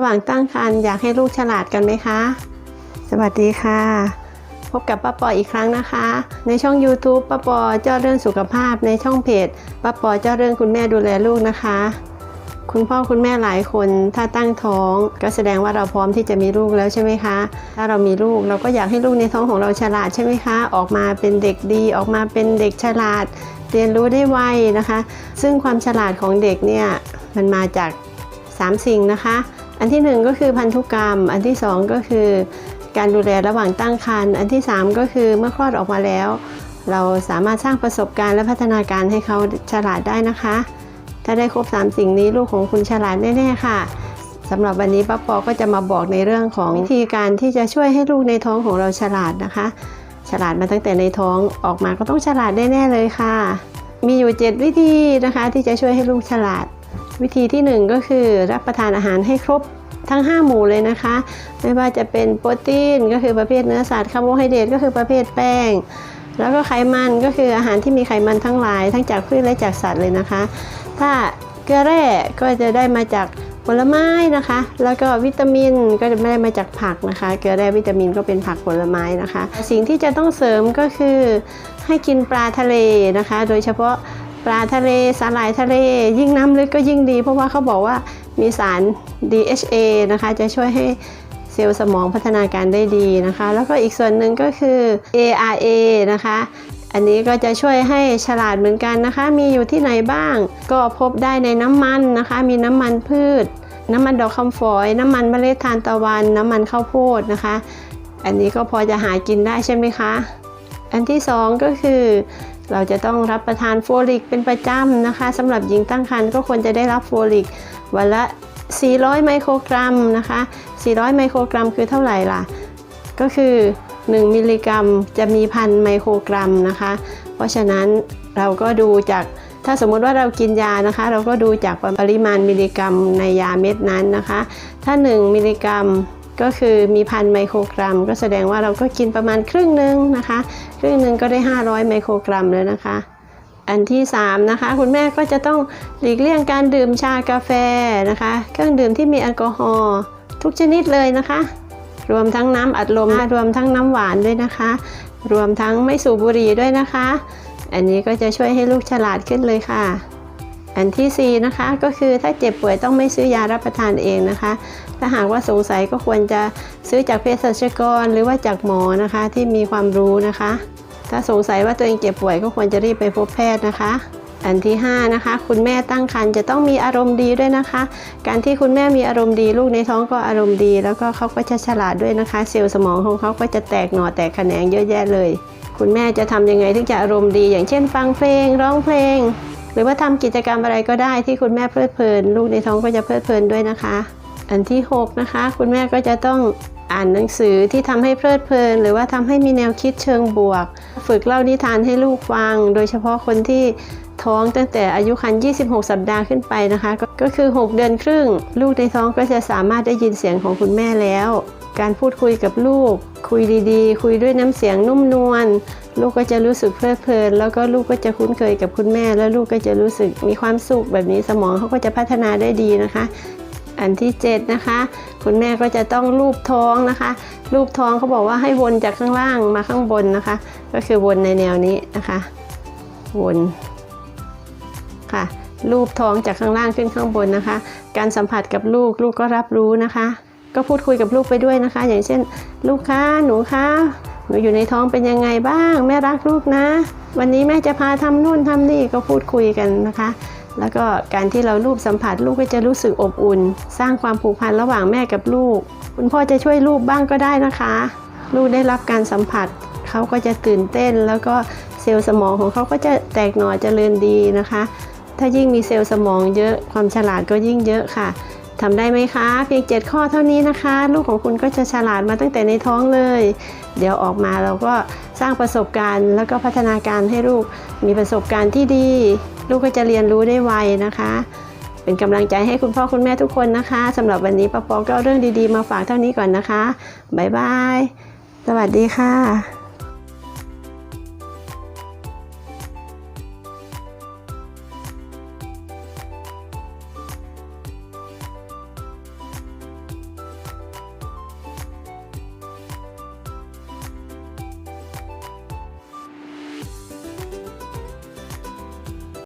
ระหว่างตั้งครรภ์อยากให้ลูกฉลาดกันไหมคะ สวัสดีค่ะ พบกับป้าปออีกครั้งนะคะ ในช่อง YouTube ป้าปอเจ้าเรื่องสุขภาพ ในช่องเพจป้าปอเจ้าเรื่องคุณแม่ดูแลลูกนะคะ คุณพ่อคุณแม่หลายคนถ้าตั้งท้อง ก็แสดงว่าเราพร้อมที่จะมีลูกแล้วใช่ไหมคะ ถ้าเรามีลูกเราก็อยากให้ลูกในท้องของเราฉลาดใช่ไหมคะ ออกมาเป็นเด็กดีออกมาเป็นเด็กฉลาด เรียนรู้ได้ไวนะคะ ซึ่งความฉลาดของเด็กเนี่ยมันมาจาก 3 สิ่งนะคะ อันที่ 1 ก็คือพันธุกรรม อันที่ 2 ก็คือ การดูแลระหว่างตั้งครรภ์อันที่ 3 ก็คือเมื่อคลอดออกมาแล้ว เราสามารถสร้างประสบการณ์และพัฒนาการให้เขาฉลาดได้นะคะ ถ้าได้ครบ 3 สิ่งนี้ลูกของคุณฉลาดแน่ๆค่ะสำหรับวันนี้ป้าปอก็จะมาบอกในเรื่องของวิธีการที่จะช่วยให้ลูกในท้องของเราฉลาดนะคะ ฉลาดมาตั้งแต่ในท้องออกมาก็ต้องฉลาดแน่ๆเลยค่ะ มีอยู่ 7 วิธีนะคะ ที่จะช่วยให้ลูกฉลาด วิธีที่ 1 ก็คือรับประทานอาหารให้ครบทั้ง 5 หมู่เลยนะคะ ไม่ว่าจะเป็นโปรตีนก็คือประเภทเนื้อสัตว์คาร์โบไฮเดรตก็คือประเภทแป้ง แล้วก็ไขมันก็คืออาหารที่มีไขมันทั้งหลาย ทั้งจากพืชและจากสัตว์เลยนะคะ ถ้าเกลือแร่ก็จะได้มาจากผลไม้นะคะ แล้วก็วิตามินก็จะไม่ได้มาจากผักนะคะ เกลือแร่วิตามินก็เป็นผักผลไม้นะคะ สิ่งที่จะต้องเสริมก็คือให้กินปลาทะเลนะคะ โดยเฉพาะ ปลาทะเลสาหร่ายทะเล ยิ่งน้ำลึกก็ยิ่งดี เพราะว่าเขาบอกว่ามีสาร DHA นะคะ จะช่วยให้เซลล์สมองพัฒนาการได้ดีนะคะ แล้วก็อีกส่วนหนึ่งก็คือ ARA นะคะ อันนี้ก็จะช่วยให้ฉลาดเหมือนกันนะคะ มีอยู่ที่ไหนบ้าง ก็พบได้ในน้ำมันนะคะ มีน้ำมันพืช น้ำมันดอกคำฝอย น้ำมันเมล็ดทานตะวัน น้ำมันข้าวโพดนะคะ อันนี้ก็พอจะหากินได้ใช่ไหมคะ อันที่สองก็คือ เราจะต้องรับประทานโฟลิกเป็นประจำนะคะสำหรับหญิงตั้งครรภ์ก็ควรจะได้รับโฟลิกวันละ 400 ไมโครกรัมนะคะ 400 ไมโครกรัมคือเท่าไหร่ล่ะ ก็คือ 1 มิลลิกรัมจะมีพันไมโครกรัมนะคะ เพราะฉะนั้นเราก็ดูจากถ้าสมมติว่าเรากินยานะคะ เราก็ดูจากปริมาณมิลลิกรัมในยาเม็ดนั้นนะคะ ถ้า 1 มิลลิกรัม ก็คือมีพันไมโครกรัม ก็แสดงว่าเราก็กินประมาณครึ่งหนึ่งนะคะ ครึ่งหนึ่งก็ได้ 500 ไมโครกรัมแล้วนะคะ อันที่ 3 นะคะ คุณแม่ก็จะต้องหลีกเลี่ยงการดื่มชากาแฟนะคะ เครื่องดื่มที่มีแอลกอฮอล์ทุกชนิดเลยนะคะ รวมทั้งน้ำอัดลมรวมทั้งน้ำหวานด้วยนะคะ รวมทั้งไม่สูบบุหรี่ด้วยนะคะ อันนี้ก็จะช่วยให้ลูกฉลาดขึ้นเลยค่ะ อันที่ 4 นะคะก็คือถ้าเจ็บป่วยต้องไม่ซื้อยารับประทานเองนะคะ ถ้าหากว่าสงสัยก็ควรจะซื้อจากเภสัชกร หรือว่าจากหมอนะคะที่มีความรู้นะคะ ถ้าสงสัยว่าตัวเองเจ็บป่วยก็ควรจะรีบไปพบแพทย์นะคะ อันที่ 5 นะคะ คุณแม่ตั้งครรภ์จะต้องมีอารมณ์ดีด้วยนะคะ การที่คุณแม่มีอารมณ์ดี ลูกในท้องก็อารมณ์ดี แล้วก็เขาก็จะฉลาดด้วยนะคะ เซลล์สมองของเขาก็จะแตกหน่อแตกแขนงเยอะแยะเลย คุณแม่จะทำยังไงถึงจะอารมณ์ดี อย่างเช่น ฟังเพลง ร้องเพลง หรือว่าทำกิจกรรมอะไรก็ได้ที่คุณแม่เพลิดเพลิน ลูกในท้องก็จะเพลิดเพลินด้วยนะคะ อันที่ 6 นะคะ คุณแม่ก็จะต้องอ่านหนังสือที่ทำให้เพลิดเพลิน หรือว่าทำให้มีแนวคิดเชิงบวก ฝึกเล่านิทานให้ลูกฟัง โดยเฉพาะคนที่ท้องตั้งแต่อายุครรภ์26 สัปดาห์ขึ้นไปนะคะกก็คือ 6 เดือนครึ่ง ลูกในท้องก็จะสามารถได้ยินเสียงของคุณแม่แล้ว การพูดคุยกับลูก คุยดีๆ คุยด้วยน้ำเสียงนุ่มนวลลูกก็จะรู้สึกเพลิดเพลิน แล้วก็ลูกก็จะคุ้นเคยกับคุณแม่ แล้วลูกก็จะรู้สึกมีความสุขแบบนี้สมองเขาก็จะพัฒนาได้ดีนะคะ อันที่ 7 นะคะ คุณแม่ก็จะต้องลูบท้องนะคะลูบท้องเขาบอกว่าให้วนจากข้างล่างมาข้างบนนะคะ ก็คือวนในแนวนี้นะคะ วนค่ะลูบท้องจากข้างล่างขึ้นข้างบนนะคะ การสัมผัสกับลูกลูกก็รับรู้นะคะ ก็พูดคุยกับลูกไปด้วยนะคะ อย่างเช่น ลูกคะหนูคะหนูอยู่ในท้องเป็นยังไงบ้าง แม่รักลูกนะ วันนี้แม่จะพาทำนู่นทำนี่ก็พูดคุยกันนะคะ แล้วก็การที่เรารูปสัมผัสลูกก็จะรู้สึกอบอุ่น สร้างความผูกพันระหว่างแม่กับลูก คุณพ่อจะช่วยลูกบ้างก็ได้นะคะ ลูกได้รับการสัมผัสเขาก็จะตื่นเต้น แล้วก็เซลล์สมองของเขาก็จะแตกหน่อเจริญดีนะคะ ถ้ายิ่งมีเซลล์สมองเยอะความฉลาดก็ยิ่งเยอะค่ะ ทำได้ไหมคะ เพียง 7 ข้อเท่านี้นะคะ ลูกของคุณก็จะฉลาดมาตั้งแต่ในท้องเลย เดี๋ยวออกมาเราก็สร้างประสบการณ์ แล้วก็พัฒนาการให้ลูกมีประสบการณ์ที่ดี ลูกก็จะเรียนรู้ได้ไวนะคะ เป็นกำลังใจให้คุณพ่อคุณแม่ทุกคนนะคะสำหรับวันนี้ป้าปอก็เอาเรื่องดีๆ มาฝากเท่านี้ก่อนนะคะบ๊ายบายสวัสดีค่ะ